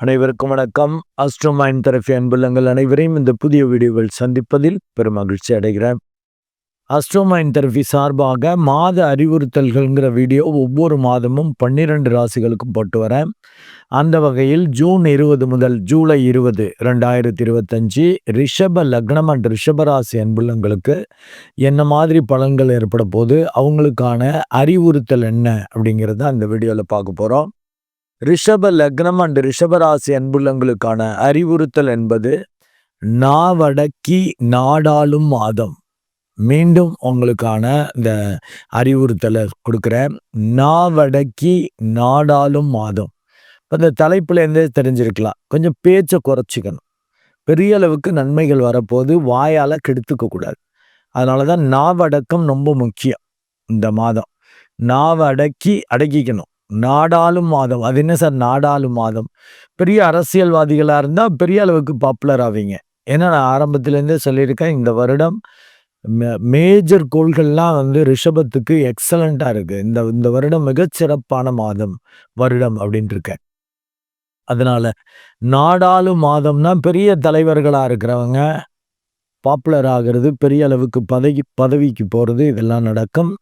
அனைவருக்கும் வணக்கம். அஸ்ட்ரோமைன் தெரபி அன்புள்ளங்கள் அனைவரையும் இந்த புதிய வீடியோவில் சந்திப்பதில் பெரும் மகிழ்ச்சி அடைகிறேன் அஸ்ட்ரோமைன் தெரபி சார்பாக மாத அறிவுறுத்தல்கள்ங்கிற வீடியோ ஒவ்வொரு மாதமும் பன்னிரெண்டு ராசிகளுக்கும் போட்டு வரேன். அந்த வகையில் ஜூன் இருபது முதல் ஜூலை இருபது ரெண்டாயிரத்தி இருபத்தஞ்சி ரிஷப லக்னம் அண்ட் ரிஷபராசி அன்புள்ளங்களுக்கு என்ன மாதிரி பலன்கள் ஏற்பட போது அவங்களுக்கான அறிவுறுத்தல் என்ன அப்படிங்கிறத அந்த வீடியோவில் பார்க்க போகிறோம் ரிஷப லக்னம் அண்ட் ரிஷபராசி அன்புள்ளங்களுக்கான அறிவுறுத்தல் என்பது நாவடக்கி நாடாளும் மாதம். மீண்டும் உங்களுக்கான இந்த அறிவுறுத்தலை கொடுக்குறேன். நாவடக்கி நாடாளும் மாதம். இப்போ இந்த தலைப்புல இருந்தே தெரிஞ்சிருக்கலாம். கொஞ்சம் பேச்சை குறைச்சிக்கணும். பெரிய அளவுக்கு நன்மைகள் வரப்போது வாயால் கெடுத்துக்க கூடாது. அதனால தான் நாவடக்கம் ரொம்ப முக்கியம். இந்த மாதம். நாவை அடக்கி அடக்கிக்கணும். நாடாளும் மாதம். அது என்ன சார்? நாடாளும் மாதம். பெரிய அரசியல்வாதிகளாக இருந்தால் பெரிய அளவுக்கு பாப்புலர் ஆவீங்க. ஏன்னா நான் ஆரம்பத்துலேருந்தே சொல்லியிருக்கேன் இந்த வருடம் மேஜர் கோள்கள்லாம் வந்து ரிஷபத்துக்கு எக்ஸலண்ட்டாக இருக்குது இந்த இந்த வருடம் மிகச்சிறப்பான மாதம் வருடம் அப்படின்ட்டுருக்கேன் அதனால் நாடாளு மாதம்னா பெரிய தலைவர்களாக இருக்கிறவங்க பாப்புலர் ஆகிறது பெரிய அளவுக்கு பதவி பதவிக்கு போகிறது இதெல்லாம் நடக்கும்.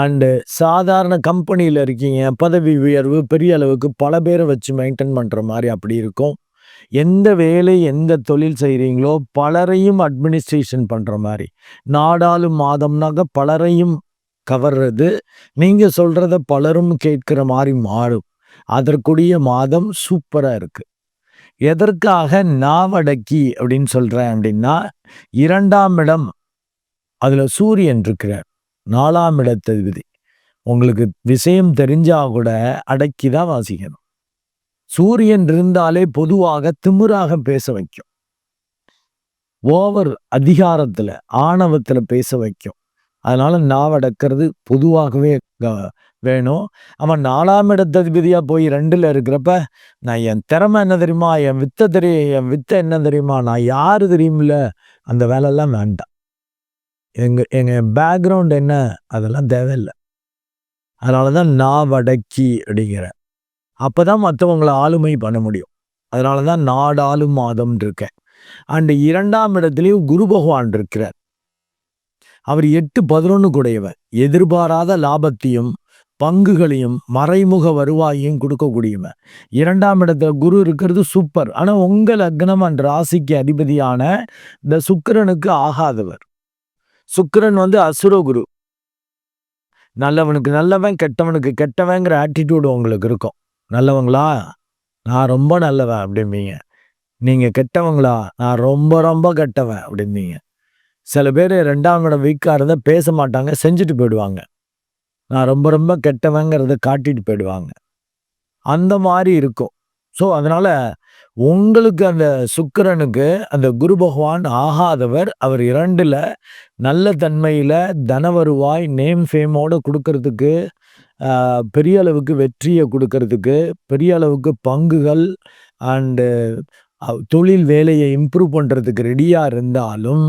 அண்டு சாதாரண கம்பெனியில் இருக்கீங்க பதவி உயர்வு பெரிய அளவுக்கு பல பேரை வச்சு மெயின்டைன் பண்ணுற மாதிரி அப்படி இருக்கும். எந்த வேலை எந்த தொழில் செய்கிறீங்களோ பலரையும் அட்மினிஸ்ட்ரேஷன் பண்ணுற மாதிரி நாடாளும் மாதம்னாக்க பலரையும் கவர்றது நீங்கள் சொல்கிறத பலரும் கேட்குற மாதிரி மாறும். அதற்குரிய மாதம் சூப்பராக இருக்குது எதற்காக நாவடக்கி அப்படின்னு சொல்கிறேன் அப்படின்னா இரண்டாம் இடம் அதில் சூரியன் இருக்கிறார். நாலாம் இடத்ததிபதி. உங்களுக்கு விஷயம் தெரிஞ்சா கூட அடக்கி தான் வாசிக்கணும். சூரியன் இருந்தாலே பொதுவாக திமிராக பேச வைக்கும். ஓவர் அதிகாரத்தில் ஆணவத்தில் பேச வைக்கும். அதனால நாவடக்கிறது பொதுவாகவே வேணும். அவன் நாலாம் இடத்ததிபதியாக போய் ரெண்டில் இருக்கிறப்ப நான் என் திறமை என்ன தெரியுமா? என் வித்த தெரியும் என் வித்த என்ன தெரியுமா? நான் யார் தெரியுமில்ல? அந்த வேலையெல்லாம் வேண்டாம். எங்கள் எங்கள் பேக்ரவுண்ட் என்ன? அதெல்லாம் தேவையில்லை. அதனால தான் நான் வடக்கி அப்படிங்கிறேன். அப்போ தான் மற்றவங்களை ஆளுமை பண்ண முடியும். அதனால தான் நாடாளும் மாதம் இருக்கேன். அண்டு இரண்டாம் இடத்துலையும் குரு பகவான் இருக்கிறார். அவர் எட்டு பதினொன்று கூடையவர். எதிர்பாராத லாபத்தையும் பங்குகளையும் மறைமுக வருவாயையும் கொடுக்கக்கூடியவன் இரண்டாம் இடத்துல குரு இருக்கிறது சூப்பர் ஆனால் உங்கள் லக்னம் அண்ட் ராசிக்கு அதிபதியான இந்த சுக்கரனுக்கு ஆகாதவர். சுக்கரன் வந்து அசுரகுரு நல்லவனுக்கு நல்லவன் கெட்டவனுக்கு கெட்டவங்கிற ஆட்டிடியூடு உங்களுக்கு இருக்கும். நல்லவங்களா? நான் ரொம்ப நல்லவன் அப்படிம்பீங்க. நீங்கள் கெட்டவங்களா? நான் ரொம்ப ரொம்ப கெட்டவன் அப்படிம்பீங்க. சில பேர் ரெண்டாம் இடம் வீக்காக இருந்தால் பேச மாட்டாங்க செஞ்சுட்டு போயிடுவாங்க. நான் ரொம்ப ரொம்ப கெட்டவங்கிறத காட்டிட்டு போயிடுவாங்க. அந்த மாதிரி இருக்கும். ஸோ அதனால் உங்களுக்கு அந்த சுக்கரனுக்கு அந்த குரு பகவான் ஆகாதவர் அவர் இரண்டில் நல்ல தன்மையில் தன வருவாய் நேம் ஃபேமோடு கொடுக்கறதுக்கு பெரிய அளவுக்கு வெற்றியை கொடுக்கறதுக்கு பெரிய அளவுக்கு பங்குகள் அண்டு தொழில் வேலையை இம்ப்ரூவ் பண்ணுறதுக்கு ரெடியாக இருந்தாலும்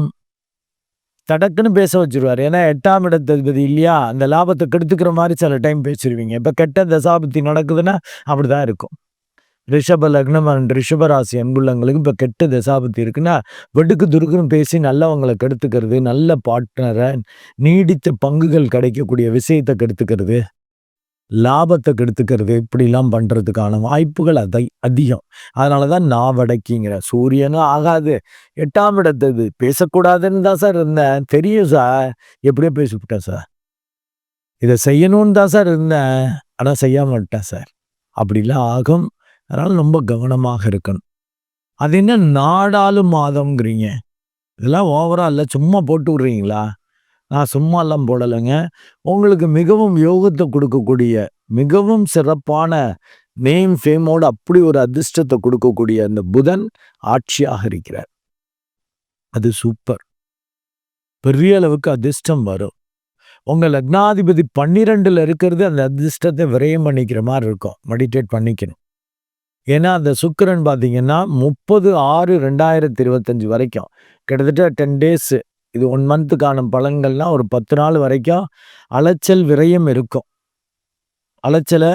தடக்குன்னு பேச வச்சுருவார். ஏன்னா எட்டாம் இடத்ததிபதி இல்லையா? அந்த லாபத்தை கெடுத்துக்கிற மாதிரி சில டைம் பேசிடுவீங்க இப்போ கெட்ட தசாபத்தி நடக்குதுன்னா அப்படி தான் இருக்கும். ரிஷப லக்னம் அண்ட் ரிஷபராசி அன்புள்ளங்களுக்கு இப்போ கெட்ட தசாபத்தி இருக்குன்னா வெடுக்கு துருக்குன்னு பேசி நல்லவங்களை கெடுத்துக்கிறது நல்ல பார்ட்னரை நீடித்த பங்குகள் கிடைக்கக்கூடிய விஷயத்தை கெடுத்துக்கிறது லாபத்தை கெடுத்துக்கிறது இப்படிலாம் பண்ணுறதுக்கான வாய்ப்புகள் அதை அதிகம். அதனால தான் நான் வடக்கிங்கிற. சூரியனும் ஆகாது. எட்டாம் இடத்தது பேசக்கூடாதுன்னு தான் சார் இருந்தேன். தெரியும் சார். எப்படியோ பேசிவிட்டேன் சார். இதை செய்யணும்னு தான் சார் இருந்தேன். ஆனால் செய்ய மாட்டேன் சார். அப்படிலாம் ஆகும். அதனால் ரொம்ப கவனமாக இருக்கணும். அது என்ன நாடாளும் மாதம்ங்கிறீங்க. இதெல்லாம் ஓவராக இல்லை சும்மா போட்டு விட்றீங்களா? நான் சும்மாலாம் போடலைங்க. உங்களுக்கு மிகவும் யோகத்தை கொடுக்கக்கூடிய மிகவும் சிறப்பான நேம் ஃபேமோடு அப்படி ஒரு அதிர்ஷ்டத்தை கொடுக்கக்கூடிய அந்த புதன் ஆட்சியாக இருக்கிறார். அது சூப்பர் பெரிய அளவுக்கு அதிர்ஷ்டம் வரும். உங்கள் லக்னாதிபதி பன்னிரெண்டில் இருக்கிறது அந்த அதிர்ஷ்டத்தை விரயம் பண்ணிக்கிற மாதிரி இருக்கும். மெடிடேட் பண்ணிக்கணும். ஏன்னா அந்த சுக்கரன் பார்த்தீங்கன்னா முப்பது ஆறு ரெண்டாயிரத்தி இருபத்தஞ்சி வரைக்கும். கிட்டத்தட்ட டென் டேஸு இது ஒன் மந்த்துக்கான பலன்கள்லாம் ஒரு பத்து நாள் வரைக்கும் அலைச்சல் விரயம் இருக்கும். அலைச்சலை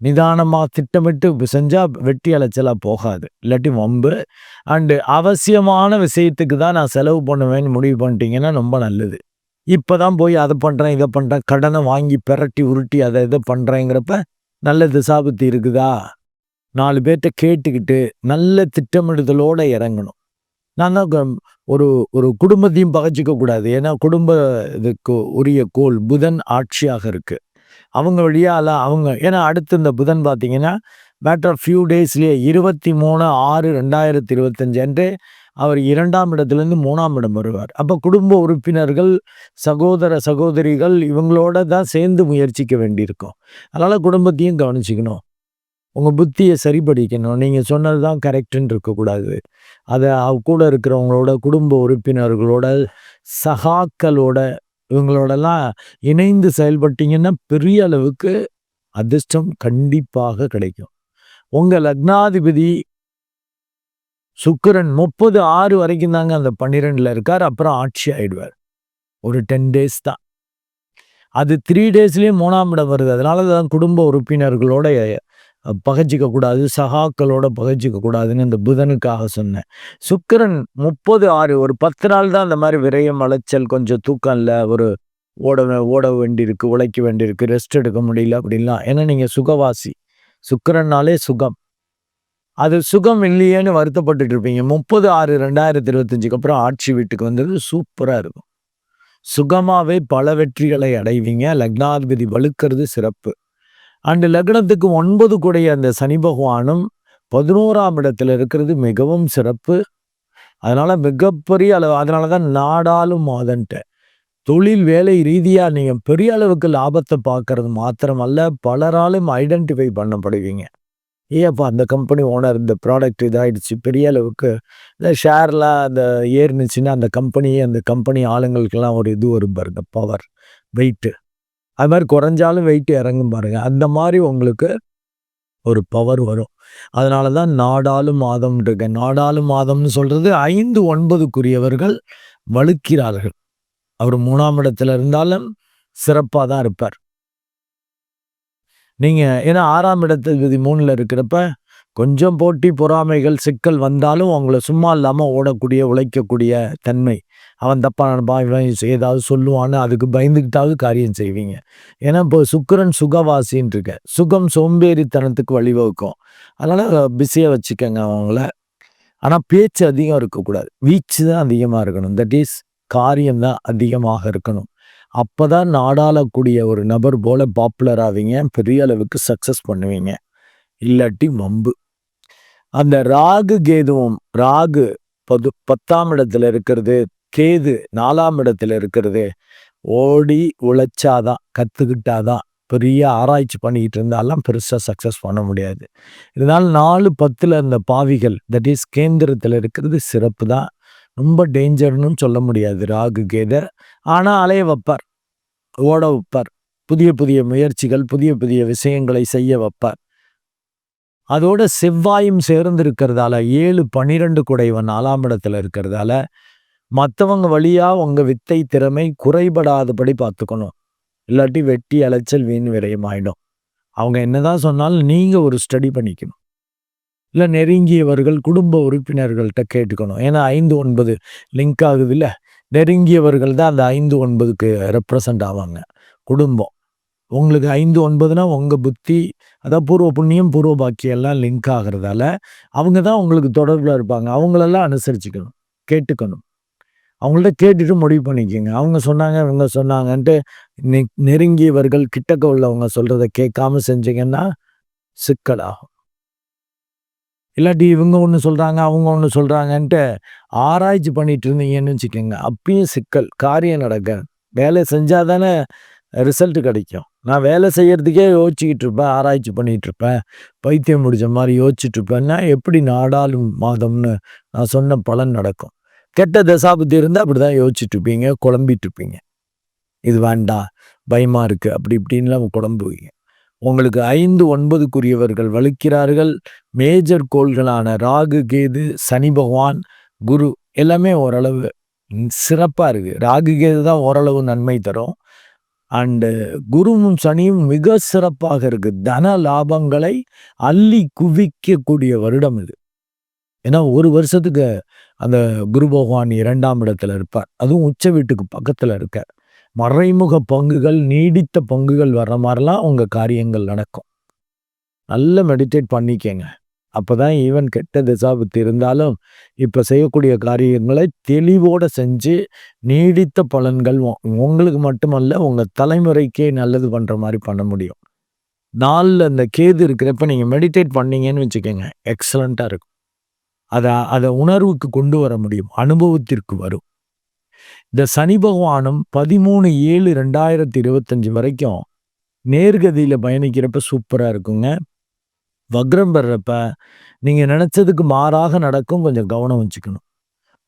நிதானமாக திட்டமிட்டு செஞ்சால் வெட்டி அலைச்சலாக போகாது. இல்லாட்டி வம்பு. அண்டு அவசியமான விஷயத்துக்கு தான் நான் செலவு பண்ணுவேன்னு முடிவு பண்ணிட்டீங்கன்னா ரொம்ப நல்லது. இப்போ தான் போய் அதை பண்ணுறேன் இதை பண்ணுறேன் கடனை வாங்கி பெரட்டி உருட்டி அதை இதை பண்ணுறேங்கிறப்ப நல்ல திசாபுத்தி இருக்குதா? நாலு பேர்கிட்ட கேட்டுக்கிட்டு நல்ல திட்டமிடுதலோடு இறங்கணும். நான் தான் ஒரு ஒரு குடும்பத்தையும் பகச்சிக்க கூடாது. ஏன்னா குடும்ப இதுக்கு உரிய கோல் புதன் ஆட்சியாக இருக்குது அவங்க வழியால் அவங்க ஏன்னா அடுத்து இந்த புதன் பார்த்தீங்கன்னா மேட்டர் ஃபியூ டேஸ்லேயே இருபத்தி மூணு ஆறு ரெண்டாயிரத்தி இருபத்தஞ்சு அன்று அவர் இரண்டாம் இடத்துலேருந்து மூணாம் இடம் வருவார். அப்போ குடும்ப உறுப்பினர்கள் சகோதர சகோதரிகள் இவங்களோட தான் சேர்ந்து முயற்சிக்க வேண்டியிருக்கும். அதனால் குடும்பத்தையும் கவனிச்சிக்கணும். உங்கள் புத்தியை சரிபடிக்கணும். நீங்கள் சொன்னது தான் கரெக்டுன்னு இருக்கக்கூடாது. அதை கூட இருக்கிறவங்களோட குடும்ப உறுப்பினர்களோட சகாக்களோட இவங்களோடலாம் இணைந்து செயல்பட்டீங்கன்னா பெரிய அளவுக்கு அதிர்ஷ்டம் கண்டிப்பாக கிடைக்கும். உங்கள் லக்னாதிபதி சுக்கரன் முப்பது ஆறு வரைக்கும் தாங்க அந்த பன்னிரெண்டில் இருக்கார். அப்புறம் ஆட்சி ஆயிடுவார். ஒரு டென் டேஸ் தான். அது த்ரீ டேஸ்லேயே மூணாம் இடம் வருது. அதனால தான் குடும்ப உறுப்பினர்களோட பகைச்சிக்கக்கூடாது சகாக்களோட பகைச்சிக்கக்கூடாதுன்னு இந்த புதனுக்காக சொன்னேன். சுக்கரன் முப்பது ஆறு ஒரு பத்து நாள் தான் அந்த மாதிரி விரயம் அலைச்சல் கொஞ்சம் தூக்கம் இல்லை ஒரு ஓட ஓட வேண்டியிருக்கு உழைக்க வேண்டியிருக்கு ரெஸ்ட் எடுக்க முடியல அப்படின்லாம். ஏன்னா நீங்கள் சுகவாசி. சுக்கரன்னாலே சுகம். அது சுகம் இல்லையேன்னு வருத்தப்பட்டு இருப்பீங்க. முப்பது ஆறு ரெண்டாயிரத்தி இருபத்தஞ்சுக்கு அப்புறம் ஆட்சி வீட்டுக்கு வந்தது சூப்பராக இருக்கும். சுகமாகவே பல வெற்றிகளை அடைவீங்க. லக்னாதிபதி வலுக்கிறது சிறப்பு. அண்டு லக்னத்துக்கு ஒன்பது கூடிய அந்த சனி பகவானும் பதினோராம் இடத்துல இருக்கிறது மிகவும் சிறப்பு. அதனால் மிகப்பெரிய அளவு அதனால தான் நாடாலும் மாதன்ட்ட. தொழில் வேலை ரீதியாக நீங்கள் பெரிய அளவுக்கு லாபத்தை பார்க்கறது மாத்திரமல்ல பலராலும் ஐடென்டிஃபை பண்ணப்படுவீங்க. ஏப்பா அந்த கம்பெனி ஓனர் இந்த ப்ராடக்ட் இதாகிடுச்சு பெரிய அளவுக்கு இந்த ஷேர்லாம் அந்த ஏறினுச்சுன்னா அந்த கம்பெனி அந்த கம்பெனி ஆளுங்களுக்கெல்லாம் ஒரு இது வரும் பாருங்க பவர் வெயிட்டு அது மாதிரி குறைஞ்சாலும் வெயிட் இறங்கும் பாருங்கள் அந்த மாதிரி உங்களுக்கு ஒரு பவர் வரும். அதனால தான் நாடாளும் மாதம் இருக்கேன் நாடாளும் மாதம்னு சொல்கிறது ஐந்து ஒன்பதுக்குரியவர்கள் வலுக்கிறார்கள் அவர் மூணாம் இடத்துல இருந்தாலும் சிறப்பாக தான் இருப்பார். நீங்கள் ஏன்னா ஆறாம் இடத்து மூணில் இருக்கிறப்ப கொஞ்சம் போட்டி பொறாமைகள் சிக்கல் வந்தாலும் அவங்கள சும்மா இல்லாமல் ஓடக்கூடிய உழைக்கக்கூடிய தன்மை. அவன் தப்பாக நினைப்பான் இவன் ஏதாவது சொல்லுவான்னு அதுக்கு பயந்துக்கிட்டாவது காரியம் செய்வீங்க. ஏன்னா இப்போ சுக்கரன் சுகவாசின்னு இருக்க. சுகம் சோம்பேறித்தனத்துக்கு வழிவகுக்கும். அதனால் பிஸியாக வச்சுக்கோங்க அவங்கள. ஆனால் பேச்சு அதிகம் இருக்கக்கூடாது. வீச்சு தான் அதிகமாக இருக்கணும். தட் இஸ் காரியம் தான் அதிகமாக இருக்கணும். அப்போ தான் நாடாளக்கூடிய ஒரு நபர் போல் பாப்புலர் ஆவீங்க. பெரிய அளவுக்கு சக்ஸஸ் பண்ணுவீங்க. இல்லாட்டி மம்பு அந்த ராகு கேதுவும் ராகு பது பத்தாம் இடத்துல இருக்கிறது கேது நாலாம் இடத்துல இருக்கிறது ஓடி உழைச்சாதான் கற்றுக்கிட்டாதான் பெரிய ஆராய்ச்சி பண்ணிக்கிட்டு இருந்தாலும் பெருசாக சக்ஸஸ் பண்ண முடியாது. இதனால் நாலு பத்தில் இருந்த பாவிகள் தட் இஸ் கேந்திரத்தில் இருக்கிறது சிறப்பு தான். ரொம்ப டேஞ்சர்னு சொல்ல முடியாது ராகு கேதர் ஆனால் அலைய வைப்பார் ஓட வைப்பார் புதிய புதிய முயற்சிகள் புதிய புதிய விஷயங்களை செய்ய வைப்பார். அதோட செவ்வாயும் சேர்ந்து இருக்கிறதால ஏழு பனிரெண்டு குடைவன் நாலாம் இடத்துல இருக்கிறதால மற்றவங்க வழியாக உங்கள் வித்தை திறமை குறைபடாதபடி பார்த்துக்கணும். இல்லாட்டி வெட்டி அலைச்சல் வீண் விரயம் ஆகிடும் அவங்க என்னதான் சொன்னாலும் நீங்கள் ஒரு ஸ்டடி பண்ணிக்கணும். இல்லை நெருங்கியவர்கள் குடும்ப உறுப்பினர்கள்ட்ட கேட்டுக்கணும். ஏன்னா ஐந்து ஒன்பது லிங்க் ஆகுது இல்லை நெருங்கியவர்கள் தான் அந்த ஐந்து ஒன்பதுக்கு ரெப்ரசன்ட் ஆவாங்க. குடும்பம். உங்களுக்கு ஐந்து ஒன்பதுனா உங்கள் புத்தி அதான் பூர்வ புண்ணியம் பூர்வ பாக்கியம் எல்லாம் லிங்க் ஆகிறதால அவங்க தான் உங்களுக்கு தொடர்பில் இருப்பாங்க. அவங்களெல்லாம் அனுசரிச்சுக்கணும் கேட்டுக்கணும். அவங்கள்ட்ட கேட்டுட்டு முடிவு பண்ணிக்கோங்க. அவங்க சொன்னாங்க இவங்க சொன்னாங்கன்ட்டு நெ நெருங்கியவர்கள் கிட்டக்க உள்ளவங்க சொல்கிறத கேட்காம செஞ்சீங்கன்னா சிக்கலாகும் இல்லாட்டி இவங்க ஒன்று சொல்கிறாங்க அவங்க ஒன்று சொல்கிறாங்கன்ட்டு ஆராய்ச்சி பண்ணிட்டு இருந்தீங்கன்னு வச்சுக்கோங்க அப்பயும் சிக்கல் காரியம் நடக்க வேலை செஞ்சால் தானே ரிசல்ட் கிடைக்கும். நான் வேலை செய்கிறதுக்கே யோசிச்சுக்கிட்டு இருப்பேன் ஆராய்ச்சி பண்ணிகிட்டு இருப்பேன் பைத்தியம் முடிஞ்ச மாதிரி யோசிச்சுட்டு இருப்பேன்னா எப்படி நாடாளும் மாதம்னு நான் சொன்ன பலன் நடக்கும். கெட்ட தசாபுத்தி இருந்தால் அப்படி தான் யோசிச்சுட்டு இருப்பீங்க குழம்பிட்டு இருப்பீங்க இது வேண்டாம் பயமாக இருக்குது அப்படி இப்படின்லாம் குழம்புவீங்க. உங்களுக்கு ஐந்து ஒன்பதுக்குரியவர்கள் வலுக்கிறார்கள். மேஜர் கோள்களான ராகு கேது சனி பகவான் குரு எல்லாமே ஓரளவு சிறப்பாக இருக்குது ராகு கேது தான் ஓரளவு நன்மை தரும். அண்டு குருவும் சனியும் மிக சிறப்பாக இருக்கு. தன லாபங்களை அள்ளி குவிக்கக்கூடிய வருடம் இது. ஏன்னா ஒரு வருஷத்துக்கு அந்த குரு பகவான் இரண்டாம் இடத்துல இருப்பார். அதுவும் உச்ச வீட்டுக்கு பக்கத்தில் இருக்க மறைமுக பங்குகள் நீடித்த பங்குகள் வர்ற மாதிரிலாம் உங்கள் காரியங்கள் நடக்கும். நல்ல மெடிடேட் பண்ணிக்கங்க. அப்போ தான் ஈவன் கெட்ட திசாபுத்தி இருந்தாலும் இப்போ செய்யக்கூடிய காரியங்களை தெளிவோடு செஞ்சு நீடித்த பலன்கள் உங்களுக்கு மட்டுமல்ல உங்கள் தலைமுறைக்கே நல்லது பண்ணுற மாதிரி பண்ண முடியும். நாளில் அந்த கேது இருக்கிறப்ப நீங்கள் மெடிடேட் பண்ணீங்கன்னு வச்சுக்கோங்க எக்ஸலண்ட்டாக இருக்கும். அதை அதை உணர்வுக்கு கொண்டு வர முடியும் அனுபவத்திற்கு வரும். இந்த சனி பகவானும் பதிமூணு ஏழு ரெண்டாயிரத்தி இருபத்தஞ்சி வரைக்கும் நேர்கதியில் பயணிக்கிறப்ப சூப்பராக இருக்குங்க. வக்ரம் பெறப்ப நீங்கள் நினச்சதுக்கு மாறாக நடக்கும் கொஞ்சம் கவனம் வச்சுக்கணும்.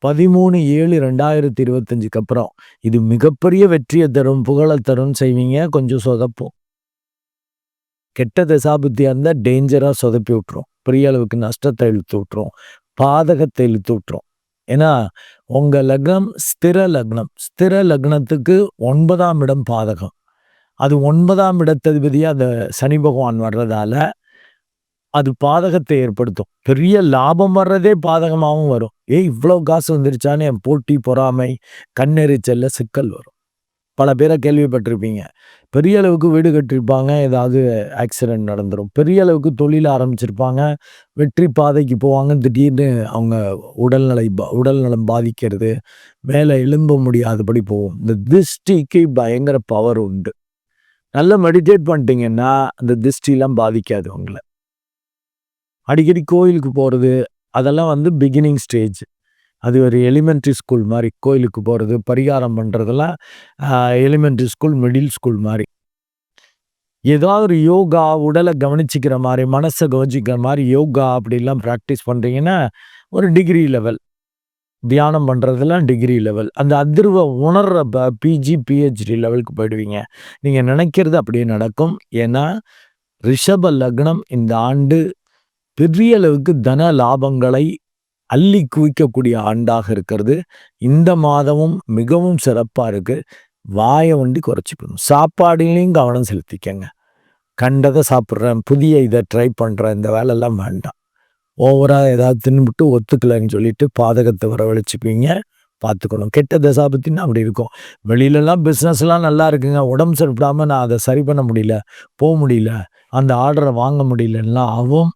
பதிமூணு ஏழு ரெண்டாயிரத்தி இருபத்தஞ்சுக்கு அப்புறம் இது மிகப்பெரிய வெற்றியை தரும் புகழை தரும் செய்வீங்க கொஞ்சம் சொதப்போம். கெட்ட தசாபுத்தியாக இருந்தால் டேஞ்சராக சொதப்பி விட்டுரும். பெரிய அளவுக்கு நஷ்டத்தை இழுத்து விட்ரும் பாதகத்தை இழுத்து விட்ரும் ஏன்னா உங்கள் லக்னம் ஸ்திர லக்னம். ஸ்திர லக்னத்துக்கு ஒன்பதாம் இடம் பாதகம். அது ஒன்பதாம் இடத்ததிபதியாக அந்த சனி பகவான் வர்றதால அது பாதகத்தை ஏற்படுத்தும். பெரிய லாபம் வர்றதே பாதகமாகவும் வரும். ஏய் இவ்வளோ காசு வந்துருச்சான்னு என் போட்டி பொறாமை கண்ணெரிச்சல்ல சிக்கல் வரும். பல பேரை கேள்விப்பட்டிருப்பீங்க. பெரிய அளவுக்கு வீடு கட்டிருப்பாங்க ஏதாவது ஆக்சிடென்ட் நடந்துடும் பெரிய அளவுக்கு தொழில் ஆரம்பிச்சிருப்பாங்க வெற்றி பாதைக்கு போவாங்க திடீர்னு அவங்க உடல்நிலை உடல்நலம் பாதிக்கிறது மேலே எழும்ப முடியாதபடி போகும். இந்த திருஷ்டிக்கு பயங்கர பவர் உண்டு. நல்லா மெடிடேட் பண்ணிட்டீங்கன்னா அந்த திருஷ்டிலாம் பாதிக்காது உங்களை. அடிக்கடி கோயிலுக்கு போகிறது அதெல்லாம் வந்து பிகினிங் ஸ்டேஜ் அது ஒரு எலிமெண்ட்ரி ஸ்கூல் மாதிரி கோயிலுக்கு போகிறது பரிகாரம் பண்ணுறதெல்லாம் எலிமெண்ட்ரி ஸ்கூல் மிடில் ஸ்கூல் மாதிரி. ஏதாவது ஒரு யோகா உடலை கவனிச்சிக்கிற மாதிரி மனசை கவனிச்சிக்கிற மாதிரி யோகா அப்படிலாம் ப்ராக்டிஸ் பண்ணுறீங்கன்னா ஒரு டிகிரி லெவல் தியானம் பண்ணுறதுலாம் டிகிரி லெவல் அந்த அதிர்வை ப பிஜி பிஹெச்டி லெவலுக்கு போயிடுவீங்க. நீங்கள் நினைக்கிறது அப்படியே நடக்கும். ஏன்னா ரிஷப லக்னம் இந்த ஆண்டு பெரிய அளவுக்கு தன லாபங்களை அள்ளி குவிக்கக்கூடிய ஆண்டாக இருக்கிறது. இந்த மாதமும் மிகவும் சிறப்பாக இருக்குது வாயை வண்டி குறைச்சிக்கணும் சாப்பாடுலேயும் கவனம் செலுத்திக்கங்க. கண்டதை சாப்பிட்றேன். புதிய இதை ட்ரை பண்ணுறேன் இந்த வேலையெல்லாம் வேண்டாம். ஓவராக ஏதாவது தின்னுபிட்டு ஒத்துக்கலைன்னு சொல்லிட்டு பாதகத்தை வரவழைச்சிப்பீங்க. பார்த்துக்கணும் கெட்ட தசாபத்தின்னு அப்படி இருக்கும். வெளியிலலாம் பிஸ்னஸ்லாம் நல்லா இருக்குங்க. உடம்பு சரிப்படாமல் நான் அதை சரி பண்ண முடியல. போக முடியல. அந்த ஆர்டரை வாங்க முடியலன்னா ஆகும்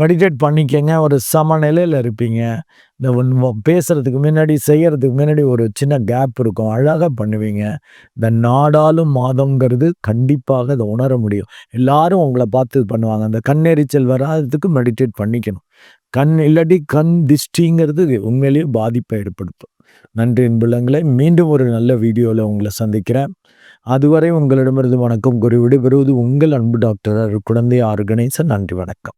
மெடிடேட் பண்ணிக்கங்க. ஒரு சமநிலையில் இருப்பீங்க. இந்த பேசுகிறதுக்கு முன்னாடி செய்கிறதுக்கு முன்னாடி ஒரு சின்ன கேப் இருக்கும். அழகாக பண்ணுவீங்க. இந்த நாடாலும் மாதங்கிறது கண்டிப்பாக அதை உணர முடியும். எல்லாரும் உங்களை பார்த்து பண்ணுவாங்க. அந்த கண்ணெரிச்சல் வராததுக்கு மெடிடேட் பண்ணிக்கணும். கண் இல்லாட்டி கண் திஷ்டிங்கிறது உண்மையிலேயே பாதிப்பை ஏற்படுத்தும். நன்றி என்புள்ளங்களை மீண்டும் ஒரு நல்ல வீடியோவில் உங்களை சந்திக்கிறேன். அதுவரை உங்களிடமிருந்து வணக்கம் குரு விடுபெறுவது உங்கள் அன்பு டாக்டர் குழந்தை ஆர்கனைசர் நன்றி வணக்கம்.